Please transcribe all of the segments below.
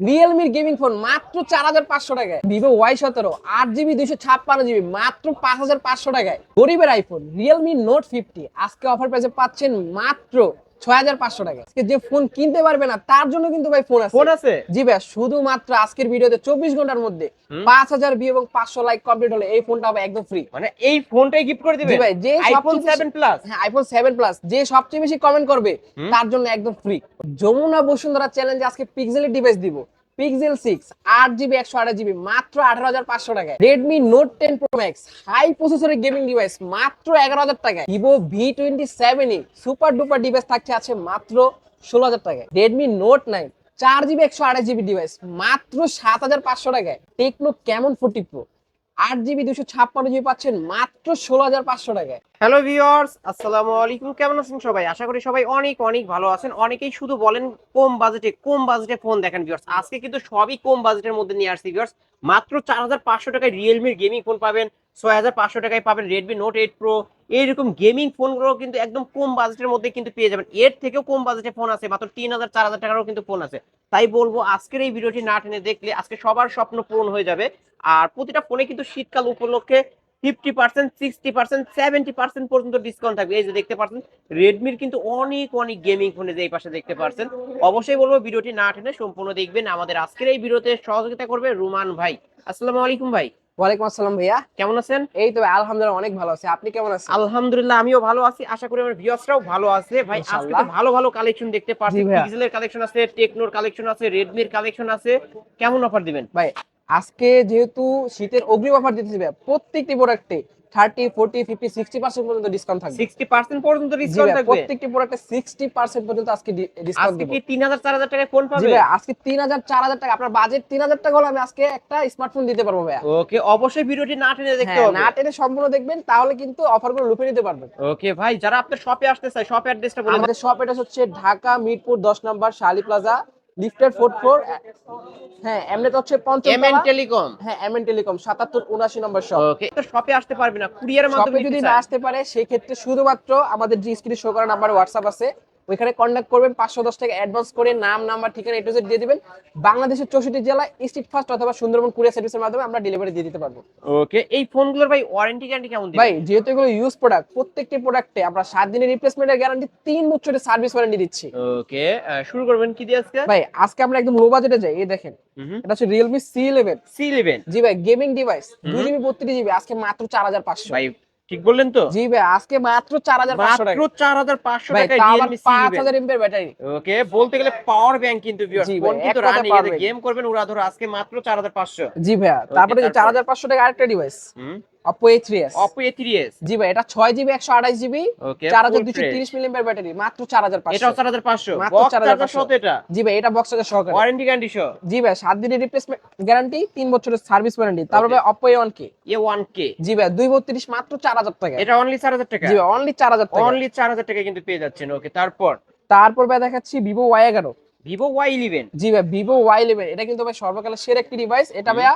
রিয়েলমির gaming phone মাত্র চার হাজার পাঁচশো টাকায়। ভিভো ওয়াই সতেরো, আট জিবি দুইশো ছাপ্পান্ন জিবি মাত্র পাঁচ হাজার পাঁচশো টাকায়। গরিবের আইফোন রিয়েলমি নোট ফিফটি আজকে অফার প্রাইসে পাচ্ছেন মাত্র ছয় হাজার পাঁচশো টাকা। আজকে যে ফোন কিনতে পারবে না তার জন্য কিন্তু ভাই ফোন আছে। ফোন আছে? জি ভাই শুধুমাত্র আজকের ভিডিওতে চব্বিশ ঘণ্টার মধ্যে ভিউ এবং লাইক কমপ্লিট হলে এই ফোনটা হবে একদম ফ্রি মানে এই ফোনটাই গিফট করে দিবে? জি ভাই, যে আইফোন সবচেয়ে 7 প্লাস হ্যাঁ আইফোন প্লাস যে সবচেয়ে বেশি কমেন্ট করবে তার জন্য একদম ফ্রি যমুনা বসুন্ধরা চ্যালেঞ্জ আজকে পিক্সেলের ডিভাইস দিব। পিক্সেল সিক্স আট জিবি একশো আঠাশ জিবি মাত্র আঠারো হাজার পাঁচশো টাকায়। Redmi note ten pro max high প্রসেসরের গেমিং ডিভাইস মাত্র এগারো হাজার টাকায়। Vivo V twenty seven super duper device থাকছে, আছে মাত্র ষোলো হাজার টাকায়। রেডমি নোট নাইন চার জিবি একশো আঠাশ জিবি ডিভাইস মাত্র সাত হাজার পাঁচশো টাকায়। টেকনো কেমন ফোর্টি প্রো আট জিবি দুশো ছাপ্পান্ন জিবি পাচ্ছেন মাত্র ষোলো হাজার পাঁচশো টাকায়। হ্যালো ভিওর্স আসসালামু আলাইকুম। কেমন আছেন সবাই? আশা করি সবাই অনেক অনেক ভালো আছেন। অনেকেই শুধু বলেন কম বাজেটে কম বাজেটে ফোন দেখেন ভিওর্স আজকে কিন্তু সবই কম বাজেটের মধ্যে নিয়ে আসছি ভিওর্স মাত্র চার হাজার পাঁচশো টাকায় রিয়েলমির গেমিং ফোন পাবেন। ছয় হাজার পাঁচশো টাকায় পাবেন রেডমি নোট এইট প্রো এইরকম গেমিং ফোনগুলো কিন্তু একদম কম বাজেটের মধ্যে কিন্তু পেয়ে যাবেন। এর থেকেও কম বাজেটে ফোন আছে, মাত্র তিন হাজার, চার হাজার টাকারও কিন্তু ফোন আছে। তাই বলব, আজকের এই ভিডিওটি না টেনে দেখলে আজকে সবার স্বপ্ন পূরণ হয়ে যাবে। আর প্রতিটা ফোনে কিন্তু শীতকাল উপলক্ষে fifty percent sixty percent seventy percent পর্যন্ত ডিসকাউন্ট থাকবে। এই যে দেখতে পাচ্ছেন রেডমির কিন্তু অনেক অনেক গেমিং ফোনে যে এই পাশে দেখতে পাচ্ছেন। অবশ্যই বলব, ভিডিওটি না টেনে সম্পূর্ণ দেখবেন। আমাদের আজকের এই ভিডিওতে সহযোগিতা করবে রুমান ভাই। আসসালামু আলাইকুম ভাই। ওয়ালাইকুম আসসালাম ভাইয়া। কেমন আছেন? এই তো আলহামদুলিল্লাহ অনেক ভালো আছে। আপনি কেমন আছেন? আলহামদুলিল্লাহ আমিও ভালো আছি। আশা করি আমার ভিউয়ার্সরাও ভালো আছে। ভাই আজকে তো ভালো ভালো কালেকশন দেখতে পাচ্ছি ভাইয়া। কালেকশন আছে টেকনোর কালেকশন আছে রেডমির কালেকশন আছে। কেমন অফার দিবেন? ভাই আজকে যেহেতু শীতের অগ্রিম অফার দিতেছি ভাই প্রত্যেকটি প্রোডাক্টে thirty forty fifty sixty percent পর্যন্ত ডিসকাউন্ট থাকবে। সিক্সটি পার্সেন্ট পর্যন্ত ডিসকাউন্ট থাকবে? প্রত্যেকটি প্রোডাক্টে সিক্সটি পার্সেন্ট পর্যন্ত আজকে ডিসকাউন্ট তিন হাজার চার হাজার টাকায় ফোন পাবে? আজকে তিন হাজার চার হাজার টাকা আপনার বাজেট তিন হাজার টাকা হলে আমি আজকে একটা স্মার্টফোন দিতে পারব ভাইয়া। ওকে অবশ্যই ভিডিওটি না টেনে দেখতে হ্যাঁ, হবে। না টেনে সম্পূর্ণ দেখবেন তাহলে কিন্তু অফারগুলো লুপে নিতে পারবেন। ওকে ভাই যারা আপনার শপে আসতে চায় শপ অ্যাড্রেসটা বলে আমাদের শপ এটা হচ্ছে ঢাকা মিরপুর দশ নম্বর শালি প্লাজা লিফটেড ফোর্থ ফোর হ্যাঁ এমনিতে হচ্ছে পঞ্চম এমএন টেলিকম হ্যাঁ এমএন টেলিকম সাতাত্তর উনাশি নম্বর শপ ওকে তো শপে আসতে পারবে না কুরিয়ারের মাধ্যমে যদি না আসতে পারে সেই ক্ষেত্রে শুধুমাত্র আমাদের যে স্ক্রিনে শো করা নাম্বার হোয়াটসঅ্যাপ আছে। ওইখানে কন্ট্যাক্ট করবেন পাঁচশো দশ টাকা অ্যাডভান্স করে নাম নাম্বার ঠিকানা এটু দিয়ে দিবেন। বাংলাদেশের চৌষট্টি জেলায় স্ট্রিট ফাস্ট অথবা সুন্দরবন কুরিয়ার সার্ভিসের মাধ্যমে আমরা ডেলিভারি দিয়ে দিতে পারব। ওকে এই ফোনগুলোর ভাই ওয়ারেন্টি গ্যারান্টি কেমন ভাই যেহেতু এগুলো ইউজ প্রোডাক্ট প্রত্যেকটি প্রোডাক্টে আমরা সাত দিনের রিপ্লেসমেন্টের গ্যারান্টি তিন বছরের সার্ভিস ওয়ারেন্টি দিচ্ছি। ওকে শুরু করবেন কি দিয়ে আজকে? ভাই আজকে আমরা একদম লো বাজেটে যাই এই দেখেন। এটা হচ্ছে ইলেভেন সি ইলেভেন জি ভাই গেমিং ডিভাইস হুম। দুই জিবি বত্রিশ জিবি আজকে মাত্র চার হাজার পাঁচশো। ভাই ঠিক বললেন তো? জি ভাই আজকে মাত্র চার হাজার পাঁচশো মাত্র টাকা চার হাজার পাঁচশো ভাই টাকায় তাও আবার রিয়েলমি সি পাঁচ হাজার এমপের ব্যাটারি ওকে বলতে গেলে পাওয়ার ব্যাংক কিন্তু ভিউয়ার্স ভাই, ফোন কিন্তু রানিং power গেম করবেন ওরা ধরো আজকে মাত্র চার হাজার পাঁচশো। জি ভাইয়া তারপরে তারপর? চার হাজার পাঁচশো টাকা আরেকটা ডিভাইস অপো এস জি ভাই এটা ছয় জিবি একশো আঠাশ জিবি চার হাজার দুশো তিরিশ মিলিয়ন ব্যাটারি মাত্র চার হাজার পাঁচশো। এটাও চার হাজার পাঁচশো। মাত্র বক্স 4500 চার্জার এটা। জি ভাই এটা বক্স হাজার সহকারে। ওয়ারেন্টি গ্যারান্টি সহ। জি ভাই সাত দিনের রিপ্লেসমেন্ট গ্যারান্টি তিন বছরের সার্ভিস ওয়ারেন্টি তারপরে এ ওয়ান কে জি ভাই দুই বত্রিশ মাত্র চার হাজার টাকা। এটা অনলি চার হাজার টাকা? জি ভাই অনলি চার হাজার টাকা। অনলি চার হাজার টাকা কিন্তু পেয়ে যাচ্ছেন। ওকে তারপর? তারপর ভাই দেখাচ্ছি ভিভো ওয়াই এগারো ভিভো ওয়াই ইলেভেন জি ভাই ভিভো ওয়াই ইলেভেন এটা কিন্তু ভাই সর্বকালের সেরা একটি ডিভাইস এটা ভাইয়া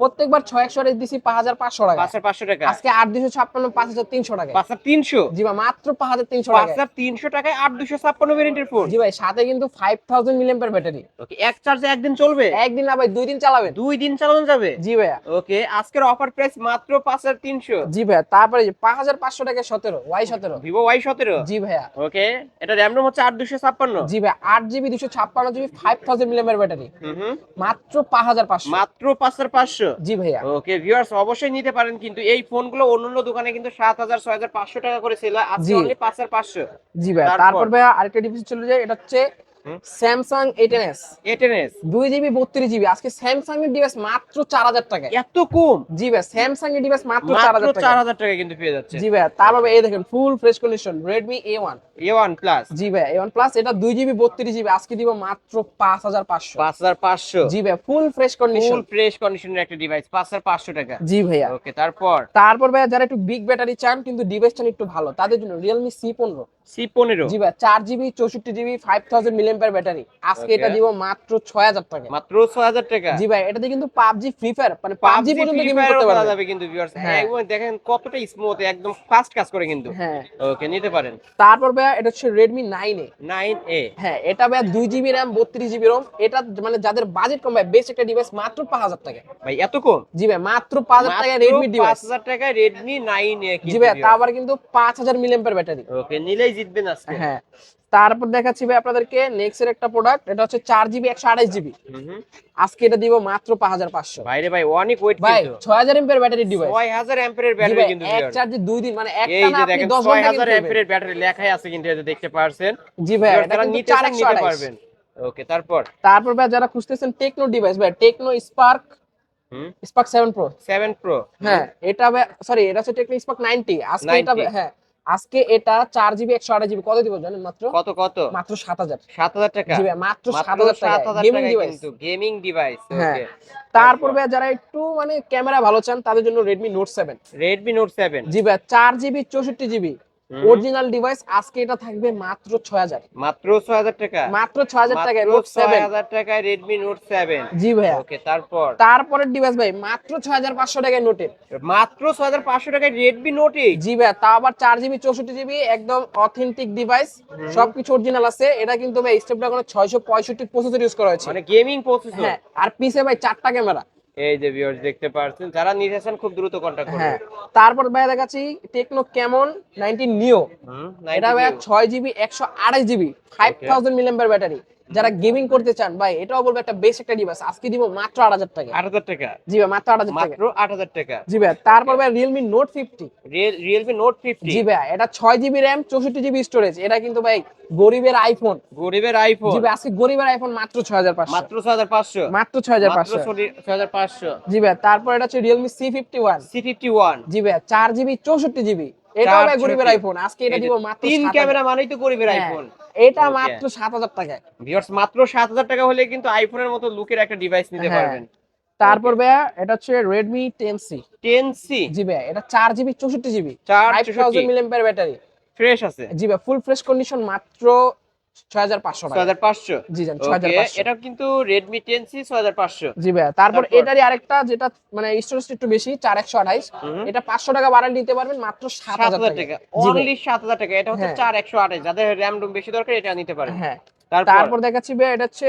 প্রত্যেকবার ছয় একশো দিছি পাঁচ হাজার পাঁচশো টাকা পাঁচ পাঁচশো টাকা আজকে আট দুশো ছাপ্পান্ন পাঁচ হাজার তিনশো টাকা পাঁচ হাজার তিনশো জি ভাই মাত্র পাঁচ হাজার তিনশো পাঁচ টাকা হাজার তিনশো টাকায় আট দুশো ছাপ্পান্ন ভেরিয়েন্টের ফোন জি ভাই সাথে কিন্তু five thousand million battery okay এক চার্জে একদিন চলবে একদিন না ভাই দুই দিন চালাবেন দুই দিন চালানো যাবে জি ভাইয়া ওকে আজকের অফার প্রাইস মাত্র পাঁচ হাজার তিনশো জি ভাইয়া তারপরে পাঁচ হাজার পাঁচশো টাকা সতেরো ওয়াই সতেরো ভিভো ওয়াই সতেরো জি ভাইয়া ওকে এটা র্যাম রোম হচ্ছে আট দুশো ছাপ্পান্ন জি ভাই আট জিবি দুশো ছাপ্পান্ন GB five thousand million battery hmm hmm মাত্র পাঁচ হাজার পাঁচশো মাত্র পাঁচ হাজার পাঁচশো জি ভাইয়া ওকে ভিউয়ার্স অবশ্যই নিতে পারেন কিন্তু এই ফোনগুলো অন্যান্য দোকানে কিন্তু সাত হাজার ছয় হাজার পাঁচশো টাকা করে সেল আজকে অনলি পাঁচ হাজার পাঁচশো জি ভাইয়া তারপর? ভাইয়া আরেকটা ডিভাইস চলে যায় এটা হচ্ছে। Samsung A ten S A ten S দুই জিবি বত্রিশ জিবি আজকে স্যামসাং এর ডিভাইস মাত্র চার হাজার এত কম? জি ভাই স্যামসাং এর ডিভাইস মাত্র চার হাজার চার হাজার টাকা কিন্তু পেয়ে যাচ্ছে। জি ভাই তারপর এই দেখেন full fresh condition Redmi A one A one plus জি ভাই এ ওয়ান প্লাস এটা দুই জিবি বত্রিশ জিবি আজকে দিব মাত্র পাঁচ হাজার পাঁচশো। পাঁচ হাজার পাঁচশো। জি ভাই full fresh condition full fresh কন্ডিশনের একটা ডিভাইস পাঁচ হাজার পাঁচশো টাকা। জি ভাইয়া। ওকে তারপর? তারপর ভাইয়া যারা একটু বিগ ব্যাটারি চান কিন্তু ডিভাইস চান একটু ভালো তাদের জন্য রিয়েলমি সি পনেরো। সি পনেরো। জি ভাই চার জিবি চৌষট্টি GB five thousand million milliampere battery আজকে এটা দিব মাত্র ছয় হাজার টাকা। মাত্র ছয় হাজার টাকা? জি ভাই এটাতে কিন্তু পাবজি ফ্রি ফায়ার মানে PUBG, পর্যন্ত গেমিং করতে পারবে। যাবে কিন্তু viewers হ্যাঁ। একদম দেখেন কতটা স্মুথ একদম ফাস্ট কাজ করে কিন্তু। হ্যাঁ। ওকে নিতে পারেন। তারপর ভাই এটা হচ্ছে রেডমি নাইন এ হ্যাঁ এটা ভাই দুই জিবি র্যাম বত্রিশ জিবি রোম এটা মানে যাদের বাজেট কম ভাই বেস্ট একটা ডিভাইস মাত্র পাঁচ হাজার টাকা। ভাই এত কম? জি ভাই মাত্র পাঁচ হাজার টাকা রেডমি পাঁচ ডিভাইস হাজার টাকায় রেডমি নাইন এ জি ভাই তা আবার কিন্তু পাঁচ হাজার মিলিয়াম্পিয়ার ব্যাটারি ওকে নিলেই জিতবেন আজকে। হ্যাঁ। তারপর দেখাচ্ছি ভাই আপনাদেরকে নেক্সট এর একটা প্রোডাক্ট এটা হচ্ছে চার জিবি একশো আঠাশ জিবি। আজকে এটা দিব মাত্র পাঁচ হাজার পাঁচশো। ভাইরে ভাই অনেক ওয়েট ভাই ছয় হাজার এমপের ব্যাটারি ডিভাইস ছয় হাজার অ্যাম্পিয়ারের ব্যাটারি কিন্তু এক চার্জে দুই দিন মানে এই একটা যে দেখেন দশ হাজার অ্যাম্পিয়ারের ব্যাটারি লেখাই আছে কিন্তু এই যে দেখতে পারছেন। জি ভাই এটা কিন্তু নিতে পারবেন। ওকে তারপর? তারপর ভাই যারা খুঁজতেছেন টেকনো ডিভাইস ভাই Tecno spark spark seven pro seven pro হ্যাঁ এটা সরি এটা হচ্ছে টেকনো স্পার্ক নাইনটি আজকে এটা হ্যাঁ। আজকে এটা চার জিবি একশো আঠাশ জিবি কত দিব জানেন মাত্র? কত কত? মাত্র সাত হাজার। সাত হাজার টাকা। মাত্র সাত হাজার টাকা গেমিং ডিভাইস গেমিং ডিভাইস হ্যাঁ। তারপর ভাই যারা একটু মানে ক্যামেরা ভালো চান তাদের জন্য Redmi note seven Redmi note seven জি ভাই চার জিবি চৌষট্টি জিবি অরিজিনাল ডিভাইস আজকে এটা থাকবে মাত্র ছয় হাজার। মাত্র ছয় হাজার টাকা। মাত্র ছয় হাজার টাকায় নোট ছয় সেভেন হাজার টাকায় রেডমি নোট সেভেন জি ভাইয়া। ওকে তারপর? তারপরের ডিভাইস ভাই মাত্র ছয় হাজার পাঁচশো টাকায় নোটের মাত্র ছয় হাজার পাঁচশো টাকায় রেডমি নোট এইট জি ভাই তা আবার চার জিবি চৌষট্টি জিবি একদম অথেন্টিক ডিভাইস সবকিছু অরিজিনাল আছে। এটা কিন্তু ভাই ছয়শো পঁয়ষট্টি প্রসেসর ইউজ করা হয়েছে। মানে গেমিং প্রসেসর হ্যাঁ আর পিছে ভাই চারটা ক্যামেরা এই যে ভিউয়ার্স দেখতে পাচ্ছেন যারা নিতে চান খুব দ্রুত কন্টাক্ট হ্যাঁ করবেন তারপর ভাই দেখাচ্ছি টেকনো ক্যামন নাইনটিন নিও এটা ভাই ছয় জিবি একশো আঠাশ GB five thousand milliamp battery যারা গেমিং করতে চান ভাই এটাও বলব একটা বেস্ট একটা ডিভাইস আজকে দিব মাত্র আট হাজার টাকা। আট হাজার টাকা? জি ভাই মাত্র আট হাজার টাকা। মাত্র আট হাজার টাকা? জি ভাই তারপর ভাই Realme note fifty Realme note fifty জি ভাই এটা ছয় জিবি র্যাম চৌষট্টি জিবি স্টোরেজ এটা কিন্তু ভাই গরিবের আইফোন গরিবের আইফোন জি ভাই আজকে গরিবের আইফোন মাত্র ছয় হাজার পাঁচশো। মাত্র ছয় হাজার পাঁচশো? মাত্র ছয় হাজার পাঁচশো। ছয় হাজার পাঁচশো? জি ভাই তারপর এটা হচ্ছে Realme C fifty one C fifty one জি ভাই চার জিবি চৌষট্টি জিবি এটাও ভাই গরিবের আইফোন আজকে এটা দিব মাত্র তিন ক্যামেরা মানেই তো গরিবের হ্যাঁ, আইফোন এটা মাত্র সাত হাজার টাকা ভিউয়ার্স মাত্র সাত হাজার টাকা হলে কিন্তু আইফোনের মতো লুকের একটা ডিভাইস নিতে হ্যাঁ। পারবেন। তারপর ভাইয়া এটা হচ্ছে সি টেন সি জি ভাই এটা চার জিবি চৌষট্টি জিবি চার ফাইভ চৌষট্টি। থাউজেন্ড মিলিয়াম্পিয়ার ব্যাটারি ফ্রেশ আছে। জি ভাই ফুল ফ্রেশ কন্ডিশন মাত্র জি এটা কিন্তু ভাই তারপর? এটারই আরেকটা যেটা মানে স্টোরেজ একটু বেশি চার একশো আঠাইশ। হুম। এটা পাঁচশো টাকা বাড়ায় নিতে পারবেন মাত্র সাত সাত হাজার হাজার টাকা। টাকা। অনলি এটা হচ্ছে হ্যাঁ। চার একশো আঠাশ যাদের র্যাম রুম বেশি দরকার এটা নিতে পারেন। হ্যাঁ। তারপর? তারপর দেখাচ্ছি ভাই এটা হচ্ছে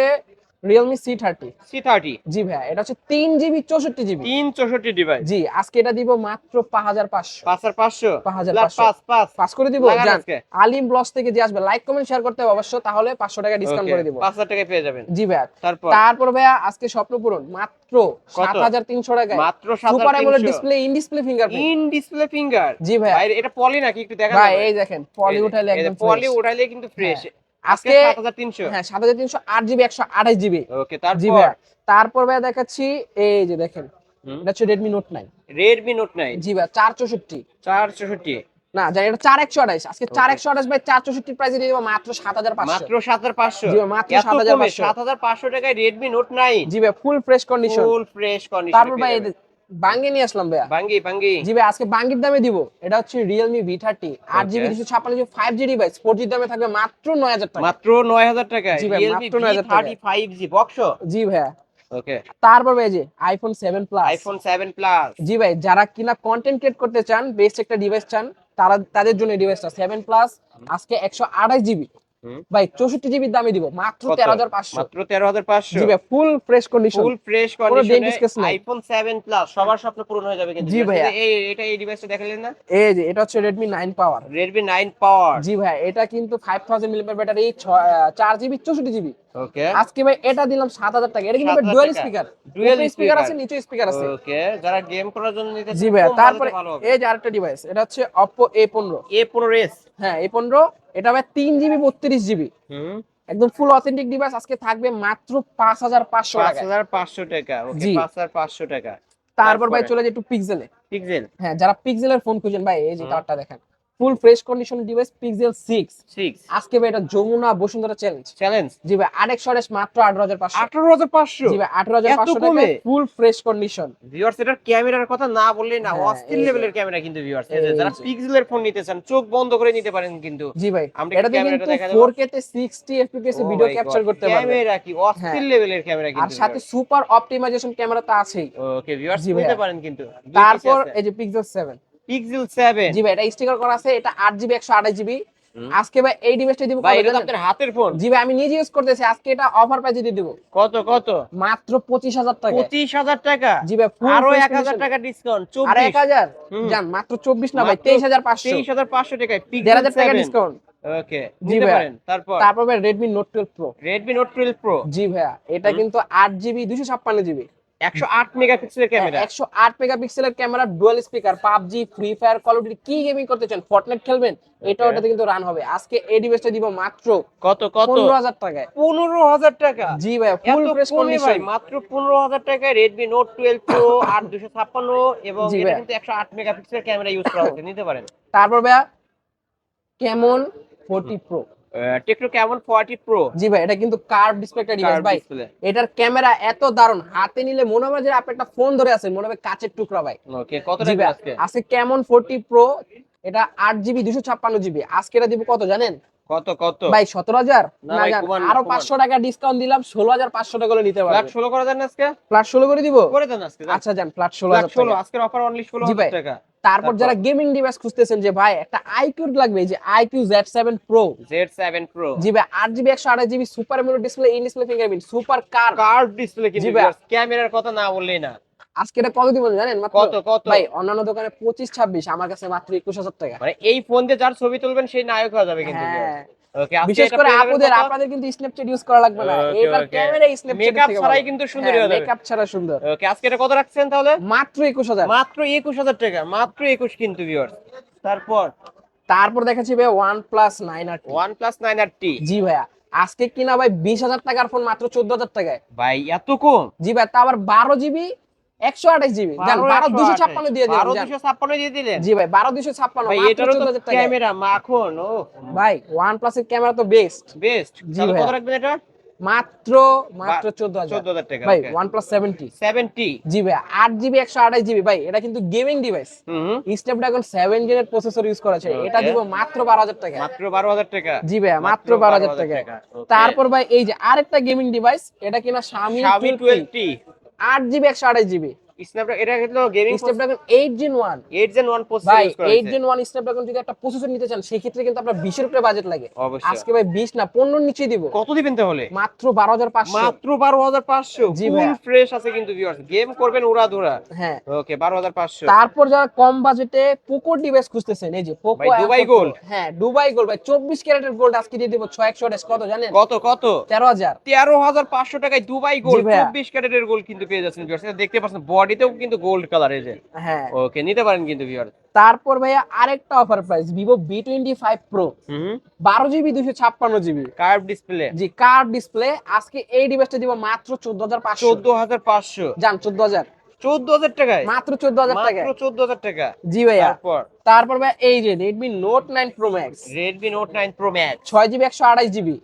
থার্টি সি থার্টি জি ভাই এটা হচ্ছে তিন জিবি চৌষট্টি জিবি। তিন চৌষট্টি ডিভাইস জি আজকে এটা দিব মাত্র পাঁচ হাজার পাঁচশো। পাঁচ হাজার পাঁচশো। পাঁচ হাজার লাখ পাঁচশো। পাঁচ পাঁচ। পাস করে দিব? জান আলিম ব্লগস থেকে যে আসবে লাইক কমেন্ট শেয়ার করতে হবে অবশ্য তাহলে পাঁচশো টাকা ডিসকাউন্ট করে দিব। পাঁচ হাজার টাকায় পেয়ে যাবেন। জি ভাই তারপর? তারপর ভাইয়া আজকে স্বপ্ন পূরণ মাত্র কত? সাত হাজার তিনশো টাকায়। মাত্র সাত সুপার হাজার AMOLED display in display fingerprint in display finger জি ভাই ভাই এটা পলি নাকি? একটু দেখা ভাই এই দেখেন পলি উঠাইলে একদম পলি উঠাইলে কিন্তু ফ্রেশ। আজকে আজকে- সাত হাজার তিনশো। হ্যাঁ সাত হাজার তিনশো আট জিবি একশো আঠাশ জিবি। ওকে তারপর? ভাইয়া তারপর ভাইয়া দেখাচ্ছি এই যে দেখেন এটা হচ্ছে Redmi note nine Redmi note nine জি ভাই চার চৌষট্টি। চার চৌষট্টি। না জানি এটা চার একশো আঠাইশ আজকে চার Okay. একশো আঠাইশ ভাই চার চৌষট্টি প্রাইসে দিয়ে দেবো মাত্র সাত হাজার পাঁচশো। মাত্র সাত হাজার পাঁচশো। জি, মাত্র 7,500 সাত হাজার পাঁচশো। টাকায় রেডমি নোট নাইন জি ভাই full fresh condition full fresh condition তারপর ভাই বাঙ্গি নিয়ে আসলাম ভাইয়া। ভাঙ্গি ভাঙ্গি জি ভাই আজকে বাঙ্গির দামে দিব। এটা হচ্ছে রিয়েলমি ভি থার্টি আট জিবি দুশো ছাপ্পান্ন GB five G device four G দামে থাকবে মাত্র নয় হাজার টাকা। মাত্র নয় হাজার টাকায়। জি ভাই, মাত্র 9,000 টাকায়। থার্টি ফাইভ জি বক্স জি ভাইয়া। ওকে তারপর ভাই যে iPhone seven plus iPhone seven plus জি ভাই যারা কিনা কন্টেন্ট ক্রিয়েট করতে চান বেস্ট একটা ডিভাইস চান তারা তাদের জন্য ডিভাইসটা সেভেন প্লাস আজকে একশো আঠাশ জিবি। হুম। ভাই চৌষট্টি জিবির দামে দিব মাত্র? তেরো হাজার পাঁচশো। মাত্র তেরো হাজার পাঁচশো। জি ভাই full fresh condition full fresh কোনো কন্ডিশনে। আইফোন 7 প্লাস সবার স্বপ্ন পূরণ হয়ে যাবে কিন্তু। জি ভাইয়া। এই এটা এই ডিভাইসটা দেখালেন না? এই যে এটা হচ্ছে Redmi nine power Redmi 9 power জি ভাই এটা কিন্তু ফাইভ থাউজেন্ড মিলিয়ার ব্যাটারি চার জিবি চৌষট্টি জিবি ওকে আজকে ভাই এটা দিলাম সাত হাজার টাকা। এটা কিন্তু 7,000 ডুয়েল স্পিকার Dual স্পিকার আছে নিচে স্পিকার আছে। ওকে যারা গেম করার জন্য নিতে জি ভাই তারপরে এই যে আরেকটা ডিভাইস এটা হচ্ছে Oppo A15 A15s হ্যাঁ A15 এটা ভাই তিন জিবি বত্রিশ জিবি। হুম। একদম ফুল অথেন্টিক ডিভাইস আজকে থাকবে মাত্র পাঁচ হাজার পাঁচশো পাঁচ হাজার পাঁচশো টাকা পাঁচ হাজার পাঁচশো টাকা। তারপর ভাই চলে যায় একটু পিক্সেলে পিক্সেল হ্যাঁ যারা পিক্সেলের ফোন খুঁজেন ভাই এই যে। কার্ডটা দেখেন। Full fresh condition device Pixel six six আজকে ভাই এটা যমুনা বসুন্ধরা চ্যালেঞ্জ চ্যালেঞ্জ জি ভাই আরেকশো আড়াইশ মাত্র আঠারো হাজার পাঁচশো। আঠারো হাজার পাঁচশো? জি ভাই আঠারো হাজার এত পাঁচশো কমে? ফুল ফ্রেশ কন্ডিশন ভিউয়ার্স এটার ক্যামেরার কথা না বললেই না হ্যাঁ, অস্থির লেভেলের ক্যামেরা কিন্তু ভিউয়ার্স এই যারা। পিক্সেলের ফোন নিতে চান চোখ বন্ধ করে নিতে পারেন কিন্তু। জি ভাই এটাতে ক্যামেরাটা কিন্তু দেখা দেবো? ফোর কে তে সিক্সটি এফপিএস এ ভিডিও ক্যাপচার করতে পারবে। ক্যামেরা কি? অস্থির লেভেলের ক্যামেরা কিন্তু আর সাথে সুপার অপটিমাইজেশন ক্যামেরা তো আছেই। Okay viewers. নিতে পারেন কিন্তু। তারপর এই যে পিক্সেল সেভেন পিক্সেল 7 জি ভাই এটা স্টিকার করা আছে এটা আট জিবি একশো আঠাশ জিবি হুম। আজকে ভাই এই ডিভাইসটা দিব ভাই এটা আপনার হাতের ফোন জি ভাই আমি নিজে ইউজ করতেছি আজকে এটা অফার প্রাইসে দিয়ে দিব। কত কত? মাত্র পঁচিশ হাজার টাকা। পঁচিশ হাজার টাকা? জি ভাই আরও fresh এক হাজার condition। টাকা ডিসকাউন্ট আর এক চব্বিশ। হাজার? হুম। জান মাত্র চব্বিশ না ভাই মাত্র তেইশ হাজার পাঁচশো। তেইশ হাজার পাঁচশো টাকায় দেড় পিক্সেল হাজার টাকা ডিসকাউন্ট ওকে নিতে পারেন তারপর? তারপর ভাই Redmi note twelve pro Redmi note twelve pro জি ভাইয়া এটা। কিন্তু আট জিবি দুশো ছাপ্পান্ন জিবি একশো আট মেগাপিক্সেলের ক্যামেরা। একশো আট মেগাপিক্সেলের camera dual speaker PUBG free fire call of কি গেমিং করতে চান? ফর্টনাইট খেলবেন? এটা ওটাতে কিন্তু রান হবে। আজকে এই ডিভাইসটা দিব মাত্র কত কত? পনেরো হাজার টাকায়। পনেরো হাজার টাকা? জি ভাই ফুল ফ্রেশ কন্ডিশন মাত্র পনেরো হাজার টাকায় রেডমি নোট টুয়েলভ প্রো আট দুশো ছাপ্পান্ন এবং এটা কিন্তু একশো আট মেগাপিক্সেলের ক্যামেরা ইউজ করা হচ্ছে নিতে পারেন। তারপর ভাইয়া Camon forty pro Tecno Camon forty pro জি ভাই এটা কিন্তু কার্ভ ডিসপ্লে একটা ডিভাইস ভাই। এটার ক্যামেরা এত দারুণ। হাতে নিলে মনে হবে যে আপনি একটা ফোন ধরে আছেন মনে হবে কাচের টুকরা ভাই। ওকে কত টাকা আজকে? আজকে কেমন ফোর্টি প্রো এটা আট জিবি দুশো ছাপ্পান্ন জিবি আজকে এটা দিব কত জানেন? কত কত? ভাই সতেরো হাজার। না না ভাই, আরও কমান। পাঁচশো টাকা ডিসকাউন্ট দিলাম ষোলো হাজার পাঁচশো টাকা করে নিতে লাখ পারবেন ষোলো করে দেন আজকে? প্লাস ষোলো করে দিব? করে দেন আজকে আচ্ছা যান হাজার আজকের অফার অনলি ষোলো জি ভাই। হাজার টাকা। তারপর? যারা গেমিং ডিভাইস খুঁজতেছেন যে ভাই একটা আইকিউ লাগবে এই যে iQOO Z seven pro Z seven pro জি ভাই আট জিবি একশো আঠাশ GB super AMOLED display in display fingerprint super car curve display ভাই। ক্যামেরার কথা না বললেই না। আজকে এটা কত দিব জানেন? মাত্র কত কত? ভাই অন্যান্য দোকানে পঁচিশ ছাব্বিশ আমার কাছে মাত্র একুশ হাজার টাকা। মানে এই ফোন দিয়ে যার ছবি তুলবেন সেই নায়ক হয়ে যাবে কিন্তু হ্যাঁ। ওকে বিশেষ করে আপুদের আপনাদের কিন্তু স্ন্যাপচ্যাট ইউজ করা লাগবে না। ক্যামেরা স্ন্যাপচ্যাট মেকআপ ছাড়াই কিন্তু সুন্দর হয়ে যাবে। মেকআপ ছাড়া সুন্দর। ওকে আজকে এটা কত রাখছেন তাহলে? মাত্র একুশ হাজার। মাত্র একুশ হাজার টাকা মাত্র একুশ কিন্তু ভিউয়ার্স তারপর? তারপর দেখাচ্ছি ভাই ওয়ান নাইন আর টি জি ভাইয়া আজকে কিনা ভাই বিশ হাজার টাকার ফোন মাত্র চোদ্দ হাজার টাকায়। ভাই এত কম? জি ভাই তা আবার বারো জিবি একশো আঠাশ জিবি। বারো দুশো ছাপ্পান্ন দিয়ে বারো দুশো ছাপ্পান্ন দিয়ে দিলেন? জি ভাই বারো দুশো ছাপ্পান্ন এটারও তো ক্যামেরা মাখন ও। ভাই ওয়ান প্লাস এর ক্যামেরা তো বেস্ট বেস্ট জি তাহলে কত রাখবেন এটা? মাত্র মাত্র চোদ্দ হাজার। টাকা ভাই ওয়ান প্লাস সেভেন্টি। সেভেন্টি। জি ভাই আট জিবি একশো আঠাশ জিবি। ভাই এটা কিন্তু গেমিং ডিভাইস স্ন্যাপড্রাগন সেভেন জেনের প্রসেসর ইউজ করা আছে। এটা দিব মাত্র বারো হাজার টাকা। মাত্র বারো হাজার টাকা। জি ভাই মাত্র বারো হাজার টাকা। তারপর ভাই এই যে আরেকটা গেমিং ডিভাইস এটা কিনা স্বামী 12T, টুয়েলভটি আট জিবি একশো আঠাশ জিবি। স্ন্যাপড্রাগন এটা কিন্তু gaming Snapdragon eight gen one eight gen one processor ভাই ইউজ করা এইট হয়েছে। জেন ওয়ান স্ন্যাপড্রাগন যদি একটা প্রসেসর নিতে চান সেক্ষেত্রে কিন্তু আপনার বিশের উপরে বাজেট লাগে। আজকে ভাই বিশ না পনেরোর নিচে দিব। কত দিবেন তাহলে? মাত্র বারো হাজার পাঁচশো। মাত্র বারো হাজার পাঁচশো। জি ফুল ফ্রেশ আছে কিন্তু ভিউয়ার্স গেম করবেন উড়া ধুরা হ্যাঁ ওকে তারপর যারা কম বাজেটে পোকো ডিভাইস খুঁজতেছেন এই যে পোকো দুবাই gold। হ্যাঁ দুবাই গোল্ড ভাই চব্বিশ ক্যারেটের গোল্ড আজকে দিয়ে দিব ছয় একশো কত জানেন? কত কত? তেরো হাজার। তেরো হাজার পাঁচশো টাকায় দুবাই গোল্ড ভাইয়া। চব্বিশ ক্যারেটের গোল্ড কিন্তু পেয়ে যাচ্ছেন। দেখতে পাচ্ছেন বডিতেও কিন্তু গোল্ড কালার এই যে। হ্যাঁ। ওকে নিতে পারেন কিন্তু ভিউয়ার তারপর ভাইয়া আরেকটা offer price Vivo V twenty five Pro হুম। বারো জিবি দুশো ছাপ্পান্ন জিবি কার্ভ ডিসপ্লে জি কার্ভ ডিসপ্লে আজকে এই ডিভাইসটা দিব মাত্র চোদ্দ হাজার পাঁচশো। চোদ্দ হাজার পাঁচশো। যান চোদ্দ হাজার। চোদ্দ হাজার টাকায়? মাত্র চোদ্দ হাজার টাকা চোদ্দ হাজার টাকা। জি ভাইয়া। তারপর? তারপর ভাই এই যে Redmi Note nine Pro Max Redmi Note nine Pro Max ছয় জিবি একশো আঠাশ জিবি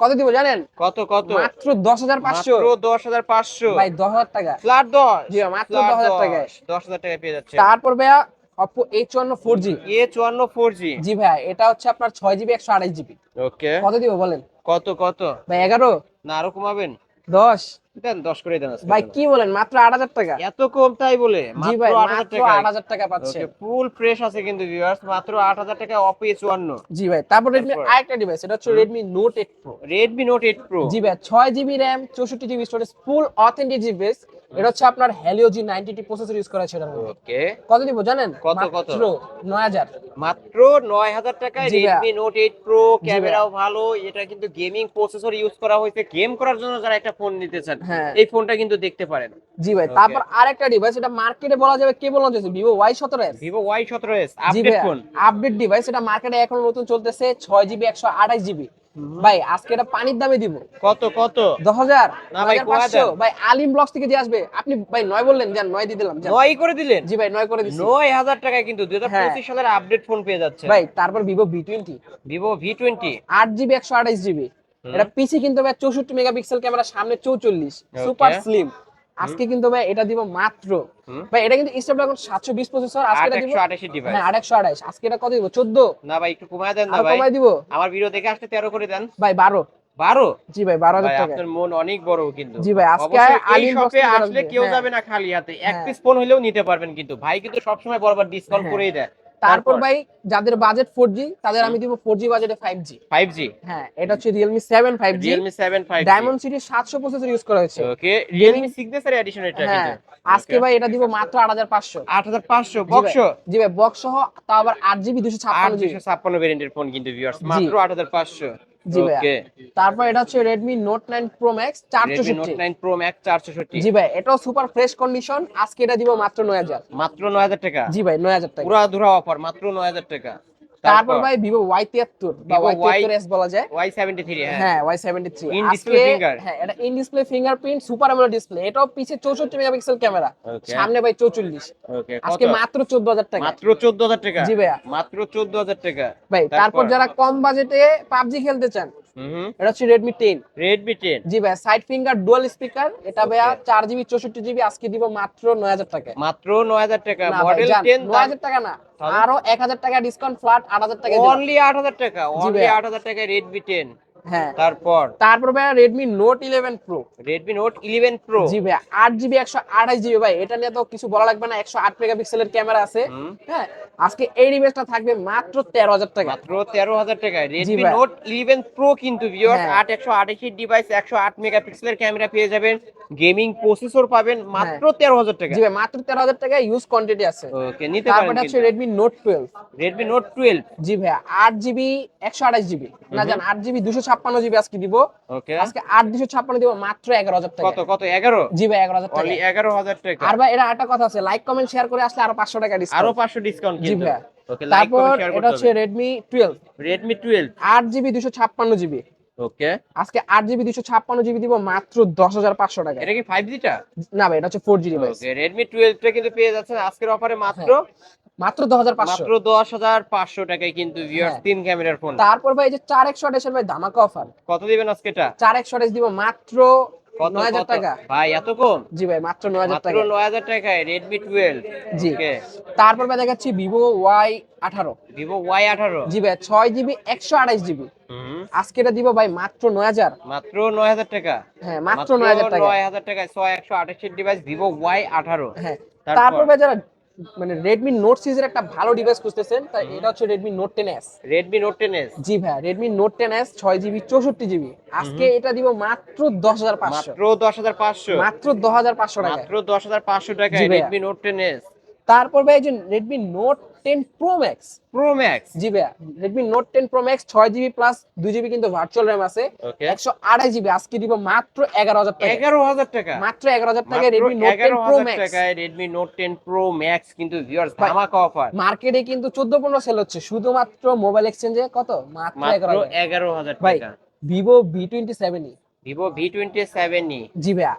কত দিব জানেন? কত কত? মাত্র দশ হাজার পাঁচশো। দশ হাজার পাঁচশো। ভাই দশ হাজার টাকা। ফ্ল্যাট দশ। জি, মাত্র Flat 10,000 টাকায়। দশ হাজার টাকায় পেয়ে যাচ্ছে। তারপর ভাইয়া অপো এই চুয়ান্ন ফোর জি এ চুয়ান্ন ফোর জি জি ভাইয়া এটা হচ্ছে আপনার ছয় জিবি একশো আঠাশ জিবি ওকে। কত দিব বলেন? কত কত? ভাই এগারো। না আরও কমাবেন। দশ। দেন দশ করে দেন ভাই কি বলেন? মাত্র আট হাজার টাকা? এত কম তাই বলে মাত্র আট হাজার মাত্র টাকা আট হাজার টাকা পাচ্ছে। ফুল ফ্রেশ আছে কিন্তু ভিউয়ার্স মাত্র আট হাজার টাকা অপি এ চুয়ান্ন। জি ভাই তারপর রেডমি আরেকটা ডিভাইস এটা হচ্ছে Redmi Note eight Pro Redmi Note eight Pro জি ভাই ছয় জিবি র্যাম চৌষট্টি GB storage full authentic GBs এটা হচ্ছে আপনার Helio G ninety T processor use করা এটার মধ্যে। ওকে। কত দিব জানেন? কত, কত? মাত্র নয় হাজার। মাত্র নয় হাজার টাকায়। রেডমি নোট এইট প্রো ক্যামেরাও ভালো। এটা কিন্তু গেমিং প্রসেসর ইউজ করা হয়েছে। গেম করার জন্য যারা একটা ফোন নিতে চান এই ফোনটা কিন্তু দেখতে পারেন। জি ভাই তারপর আরেকটা ডিভাইস এটা মার্কেটে বলা যাবে কে বলা যাচ্ছে ভিভো ওয়াই সতেরো এস ভিভো ওয়াই সতেরো S update phone update device এটা মার্কেটে এখন নতুন চলতেছে ছয় জিবি একশো আঠাশ জিবি ভাই আজকে এটা পানির দামে দিব। কত কত? দশ হাজার না ভাই, ভাই আলিম ব্লগস থেকে দিয়ে আসবে আপনি ভাই নয় বললেন যান নয় দিয়ে দিলাম। নয় করে দিলেন? জি ভাই নয় করে দিচ্ছি নয় হাজার টাকায় কিন্তু দুই হাজার হ্যাঁ। পঁচিশ সালের আপডেট ফোন পেয়ে যাচ্ছে ভাই তারপর Vivo V twenty Vivo V twenty আট জিবি একশো আঠাইশ জিবি। এটা পিসি কিন্তু ভাই চৌষট্টি মেগাপিক্সেল ক্যামেরা সামনে চৌচল্লিশ। সুপার স্লিম আজকে কিন্তু ভাই এটা দিব মাত্র। ভাই এটা কিন্তু স্ন্যাপড্রাগন সাতশো বিশ প্রসেসর আজকে এটা দিব একশো আঠাশি ডিভাইস হ্যাঁ আট একশো আঠাইশ আজকে এটা কত দিব? চোদ্দ। না ভাই একটু কমায় দেন না ভাই। কমাই দিব? আমার ভিডিও দেখে আসতে তেরো করে দেন। ভাই বারো। বারো? জি ভাই বারো হাজার ভাই টাকা। আপনার মন অনেক বড় কিন্তু। জি ভাই আজকে আলিম শপে আসলে কেউ হ্যাঁ। যাবে না খালি হাতে। এক হ্যাঁ। পিস ফোন হলেও নিতে পারবেন কিন্তু। ভাই কিন্তু সবসময় বরাবর ডিসকাউন্ট হ্যাঁ। করেই দেয়। তারপর ভাই যাদের বাজেট ফোর জি তাদের আমি দিব ফোর জি বাজেটে ফাইভ জি ফাইভ জি হ্যাঁ এটা হচ্ছে Realme seven five G Realme seven five Dimensity সাতশো প্রসেসর ইউজ করা হয়েছে। ওকে রিয়েলমি সিগনেচার এডিশন এটা হ্যাঁ কিন্তু। আজকে ভাই এটা দিব মাত্র আট হাজার পাঁচশো। আট হাজার পাঁচশো। বক্স জি ভাই বক্স সহ তাও আবার আট জিবি দুশো ছাপ্পান্ন দুশো ছাপ্পান্ন ভেরিয়েন্টের ফোন কিন্তু ভিউয়ার্স মাত্র আট হাজার পাঁচশো। জি ভাইয়া। তারপর এটা হচ্ছে Redmi Note nine Pro Max চারশো Redmi Note nine Pro Max চারশো জি ভাই এটাও সুপার ফ্রেশ কন্ডিশন আজকে এটা দিব মাত্র নয় হাজার। মাত্র নয় হাজার টাকা? জি ভাই নয় হাজার টাকা। পুরো ধুরা অফার মাত্র নয় হাজার টাকা। তারপর ভাই ভিভো ওয়াই তিয়াত্তর বা ওয়াই তিয়াত্তর এস বলা যায়। ওয়াই সেভেন্টি থ্রি হ্যাঁ। হ্যাঁ Y seventy three in display finger হ্যাঁ এটা in display fingerprint super AMOLED display এটাও পিছে চৌষট্টি মেগাপিক্সেল ক্যামেরা। সামনে ভাই চৌচল্লিশ। আজকে মাত্র চোদ্দ হাজার টাকা। মাত্র চোদ্দ হাজার টাকা? জি ভাইয়া। মাত্র চোদ্দ হাজার টাকা। ভাই তারপর? যারা কম বাজেটে পাবজি খেলতে চান এটা হচ্ছে রেডমি টেন রেডমি টেন জি ভাই সাইড ফিঙ্গার ডুয়াল স্পিকার এটা ভাইয়া চার জিবি চৌষট্টি জিবি আজকে দিব মাত্র নয় হাজার টাকা মাত্র নয় হাজার টাকা। মডেল টেন নয় হাজার টাকা না আরও এক হাজার টাকা ডিসকাউন্ট ফ্ল্যাট আট হাজার টাকা অনলি আট হাজার টাকা অনলি আট হাজার টাকা রেডমি টেন হ্যাঁ। তারপর? তারপর ভাইয়া Redmi Note eleven Pro Redmi Note eleven Pro জি ভাই আট জিবি একশো আঠাশ জিবি ভাই এটা নিয়ে তো কিছু বলা লাগবে না একশো আট মেগাপিক্সেলের ক্যামেরা আছে। হ্যাঁ আজকে এই ডিভাইসটা থাকবে মাত্র তেরো হাজার টাকা। মাত্র তেরো হাজার টাকা রেডমি নোট ইলেভেন প্রো কিন্তু ভিউয়ার্স হ্যাঁ। আট একশো আঠাশি ডিভাইস একশো আট মেগাপিক্সেলের ক্যামেরা পেয়ে যাবেন। গেমিং প্রসেসর পাবেন মাত্র তেরো হাজার টাকা জি ভাই মাত্র তেরো হাজার টাকা ইউজ কোয়ান্টিটি আছে। ওকে নিতে তারপরে হচ্ছে Redmi Note twelve Redmi Note twelve জি ভাইয়া আট জিবি একশো আঠাশ জিবি না জান আট জিবি দুশো ছাপ্পান্ন জিবি আজকে দিব। আজকে আট দুশো ছাপ্পান্ন দিব মাত্র এগারো হাজার টাকা। কত কত এগারো? জি ভাই এগারো হাজার টাকা। এগারো হাজার টাকা। আর ভাই এটা একটা কথা আছে লাইক কমেন্ট শেয়ার করে আসলে আরও পাঁচশো টাকা আরও পাঁচশো ডিসকাউন্ট জি তারপর এটা হচ্ছে রেডমি টুয়েলভ রেডমি টুয়েলভ আট জিবি দুশো ছাপ্পান্ন জিবি ওকে আজকে আট জিবি দুশো ছাপ্পান্ন জিবি দিব মাত্র দশ হাজার পাঁচশো টাকা। এটা কি ফাইভ জিটা না ভাই এটা হচ্ছে ফোর জি ডিভাইস রেডমি টুয়েলভটা কিন্তু পেয়ে যাচ্ছেন আজকের অফারে মাত্র মাত্র দশ হাজার পাঁচশো। মাত্র দশ হাজার পাঁচশো টাকায় কিন্তু ভিউয়ার্স হ্যাঁ। তিন ক্যামেরার ফোন তারপর ভাই এই যে চার একশো আঠাশের ভাই ধামাকা অফার কত দিবেন আজকে এটা? চার একশো আঠাশ দিব মাত্র কত নয় হাজার কত? টাকা। ভাই এত কম? জি ভাই মাত্র নয় হাজার মাত্র টাকা। নয় হাজার টাকায় রেডমি টুয়েলভ জি। তারপর ভাই দেখাচ্ছি ভিভো ওয়াই আঠারো। ভিভো ওয়াই আঠারো। জি ভাই ছয় জিবি একশো আঠাশ জিবি আজকে এটা দিব ভাই মাত্র নয় হাজার। মাত্র নয় হাজার টাকা। হ্যাঁ মাত্র নয় হাজার টাকা। নয় হাজার টাকায় ছয় একশো আঠাশের ডিভাইস ভিভো ওয়াই আঠারো। হ্যাঁ। তারপর? তারপর ভাই যারা মানে রেডমি নোট সিরিজের একটা ভালো ডিভাইস খুঁজতেছেন তাই এটা হচ্ছে ten S Redmi Note ten S জি ভাই এস ছয় জিবি চৌষট্টি জিবি আজকে এটা দিব মাত্র দশ হাজার পাঁচশো। মাত্র দশ হাজার পাঁচশো। মাত্র দশ হাজার পাঁচশো টাকা মাত্র দশ হাজার পাঁচশো টাকায় জি ভাইয়া। রেডমি নোট টেন এস তারপর ভাই এই যে Redmi Note ten Pro Max Pro Max জি ভাইয়া Redmi Note ten Pro Max ছয় জিবি প্লাস দুই জিবি কিন্তু ভার্চুয়াল র্যাম আছে। একশো আঠাশ জিবি আজকে দিব মাত্র এগারো হাজার টাকা। এগারো হাজার টাকা? মাত্র এগারো হাজার টাকা Redmi Note ten Pro Max টাকায় Redmi Note ten Pro Max কিন্তু ভিউয়ার্স ধামাকা অফার মার্কেটে কিন্তু চোদ্দ পনেরো সেল হচ্ছে শুধুমাত্র মোবাইল এক্সচেঞ্জে কত? মাত্র এগারো হাজার টাকা। Vivo V twenty seven Vivo V twenty seven E জি ভাইয়া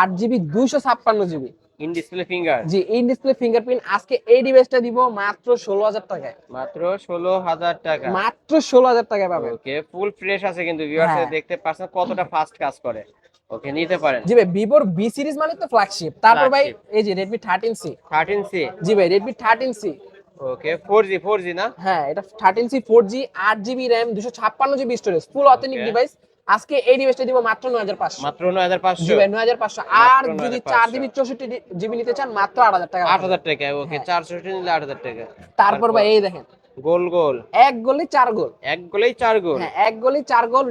আট জিবি দুইশো ছাপ্পান্ন জিবি ইন ডিসপ্লে ফিঙ্গার জি ডিসপ্লে ফিঙ্গারপ্রিন্ট আজকে এই ডিভাইসটা দিব মাত্র ষোলো হাজার টাকায়। মাত্র ষোলো হাজার টাকা। মাত্র ষোলো হাজার টাকায় পাবেন। ওকে ফুল ফ্রেশ আছে কিন্তু ভিউয়ার্স হ্যাঁ। দেখতে পাচ্ছেন কতটা ফাস্ট কাজ করে। ওকে নিতে পারেন। জি ভাই ভিভোর বি সিরিজ মানে তো ফ্ল্যাগশিপ তারপর ভাই এই যে সি থার্টিন সি জি ভাই thirteen C okay four G four G না? হ্যাঁ এটা থার্টিন সি ফোর জি আট জিবি র্যাম দুশো ছাপ্পান্ন GB storage full authentic device আজকে এই ডিভাইসটা দিব মাত্র নয় হাজার পাঁচশো। মাত্র নয় হাজার জি পাঁচশো। ভাই নয় হাজার পাঁচশো। আর যদি 9500 চার জিবি চৌষট্টি জিবি নিতে চান মাত্র আট হাজার টাকা। আট হাজার টাকা ওকে হ্যাঁ। চারশো নিলে আট হাজার টাকা। তারপর ভাই এই দেখেন। গোল গোল। এক গোলে চার গোল। এক গোলেই চার গোল। হ্যাঁ এক গোলে চার গোল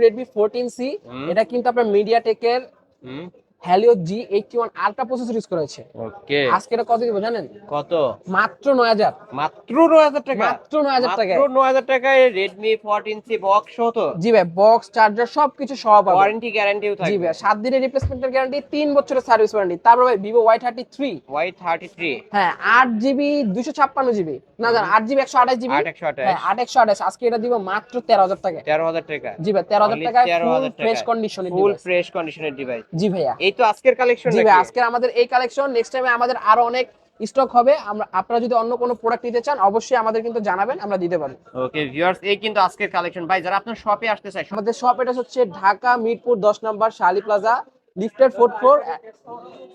সি হুম। এটা কিন্তু আপনার মিডিয়া টেকের হুম। Helio G eighty one ultra processor use করেছে ওকে আজকে এটা কত দিব জানেন? কত? মাত্র নয় হাজার। মাত্র নয় হাজার টাকা। মাত্র নয় হাজার টাকায়। মাত্র নয় হাজার টাকায় রেডমি ফোরটিন সি বক্স সহ তো? জি ভাই বক্স চার্জার সবকিছু সহ পাবেন ওয়ারেন্টি গ্যারান্টিও জি ভাই সাত দিনের রিপ্লেসমেন্টের গ্যারান্টি তিন বছরের সার্ভিস ওয়ারেন্টি তারপর ভাই Vivo Y thirty three Y thirty three হ্যাঁ আট জিবি দুশো ছাপ্পান্ন জিবি না জান আট জিবি একশো আঠাশ জিবি আট একশো আঠাশ। হ্যাঁ আট একশো আঠাশ। আজকে এটা দিব মাত্র তেরো হাজার টাকা তেরো হাজার টাকা। জি ভাই তেরো হাজার Only টাকায় 13,000 ফুল ফ্রেশ টাকায়। কন্ডিশনে ফুল ফ্রেশ কন্ডিশনের ডিভাইস জি ভাইয়া। এই তো আজকের কালেকশন জি ভাই আজকের আমাদের এই কালেকশন নেক্সট টাইমে আমাদের আরও অনেক স্টক হবে। আমরা আপনারা যদি অন্য কোনো প্রোডাক্ট নিতে চান অবশ্যই আমাদের কিন্তু জানাবেন আমরা দিতে পারি ওকে ভিউয়ার্স এই কিন্তু আজকের কালেকশন ভাই যারা আপনার শপে আসতে চায় আমাদের শপ এটা হচ্ছে ঢাকা মিরপুর দশ নম্বর শালি প্লাজা লিফটেড ফোর্থ ফ্লোর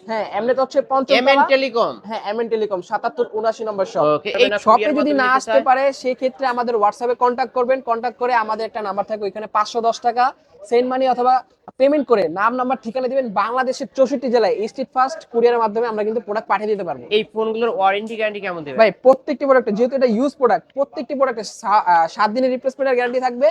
হ্যাঁ এমনি তো হচ্ছে পঞ্চম এমএন টেলিকম হ্যাঁ এমএন টেলিকম সাতাত্তর উনাশি নম্বর শপ এই শপে যদি না আসতে পারে সেই ক্ষেত্রে আমাদের হোয়াটসঅ্যাপে কন্ট্যাক্ট করবেন। কন্ট্যাক্ট করে আমাদের একটা নাম্বার থাকে ওইখানে পাঁচশো দশ টাকা। সেন্ড মানি অথবা পেমেন্ট করে নাম নাম্বার ঠিকানা দিবেন বাংলাদেশের চৌষট্টি জেলায়। স্ট্রিট ফাস্ট কুরিয়ারের মাধ্যমে আমরা কিন্তু প্রোডাক্ট পাঠিয়ে দিতে পারব। এই ফোনগুলোর ওয়ারেন্টি গ্যারান্টি কেমন দেবে? ভাই প্রত্যেকটি প্রোডাক্ট যেহেতু এটা ইউজ প্রোডাক্ট প্রত্যেকটি প্রোডাক্টে সাত দিনের রিপ্লেসমেন্টের গ্যারান্টি থাকবে।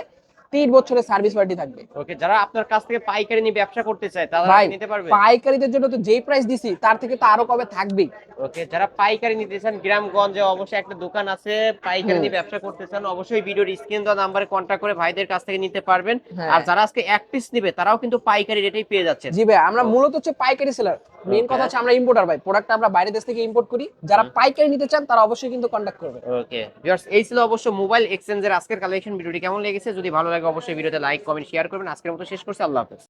তিন বছরের সার্ভিস ওয়ারেন্টি থাকবে। ওকে যারা আপনার কাছ থেকে পাইকারি নিয়ে ব্যবসা করতে চায় তারা নিতে পারবে? পাইকারিদের জন্য তো যেই প্রাইস দিছি তার থেকে তো আরও কবে থাকবেই। ওকে যারা পাইকারি নিতে চান গ্রামগঞ্জে অবশ্যই একটা দোকান আছে পাইকারি নিয়ে ব্যবসা করতে চান অবশ্যই ভিডিওর স্ক্রিন দেওয়া নাম্বারে কন্ট্যাক্ট করে ভাইদের কাছ থেকে নিতে পারবেন। হ্যাঁ। আর যারা আজকে এক পিস নিবে তারাও কিন্তু পাইকারি রেটেই পেয়ে যাচ্ছেন। জি ভাই আমরা মূলত হচ্ছে পাইকারি সেলার মেইন কথা হচ্ছে আমরা ইম্পোর্টার ভাই প্রোডাক্ট আমরা বাইরে দেশ থেকে ইম্পোর্ট করি। যারা পাইকারি নিতে চান তারা অবশ্যই কিন্তু কন্ট্যাক্ট করবে। ওকে ভিউয়ার্স এই ছিল অবশ্য মোবাইল এক্সচেঞ্জের আজকের কালেকশন ভিডিওটি কেমন লেগেছে? যদি ভালো লাগে অবশ্যই ভিডিওতে লাইক কমেন্ট শেয়ার করবেন। আজকের মতো শেষ করছি। আল্লাহ হাফেজ।